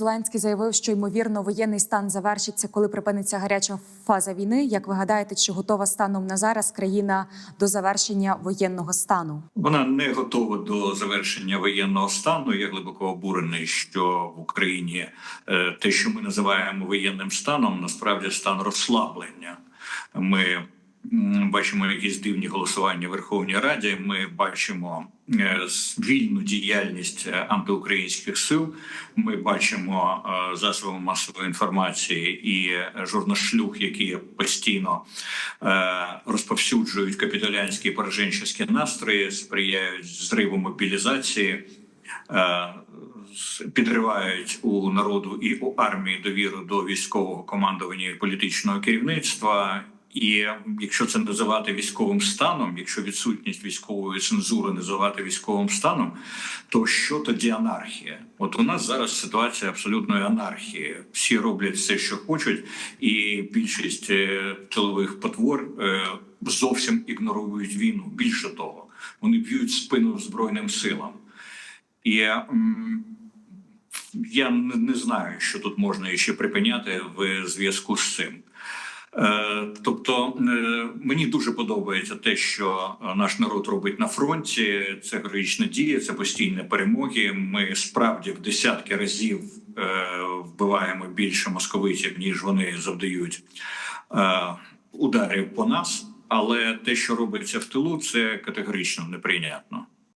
Зеленський заявив, що ймовірно воєнний стан завершиться, коли припиниться гаряча фаза війни. Як ви гадаєте, чи готова станом на зараз країна до завершення воєнного стану? Вона не готова до завершення воєнного стану. Я глибоко обурений, що в Україні е, те, що ми називаємо воєнним станом, насправді стан розслаблення. Ми бачимо якісь дивні голосування в Верховній Раді. Ми бачимо е, вільну діяльність е, антиукраїнських сил. Ми бачимо е, засоби масової інформації і журношлюх, які постійно розповсюджують капітулянські і пораженчеські настрої, сприяють зриву мобілізації. Підривають у народу і у армії довіру до військового командування і політичного керівництва. І якщо це називати військовим станом, якщо відсутність військової цензури називати військовим станом, то що тоді анархія? От у нас зараз ситуація абсолютної анархії. Всі роблять все, що хочуть, і більшість е, тилових потвор е, зовсім ігнорують війну. Більше того, вони б'ють спину збройним силам. І я не, не знаю, що тут можна ще припиняти в зв'язку з цим. Е, Тобто е, мені дуже подобається те, що е, наш народ робить на фронті. Це героїчна дія, це постійні перемоги. Ми справді в десятки разів вбиваємо більше московитів, ніж вони завдають ударів по нас. Але те, що робиться в тилу, це категорично неприйнятно.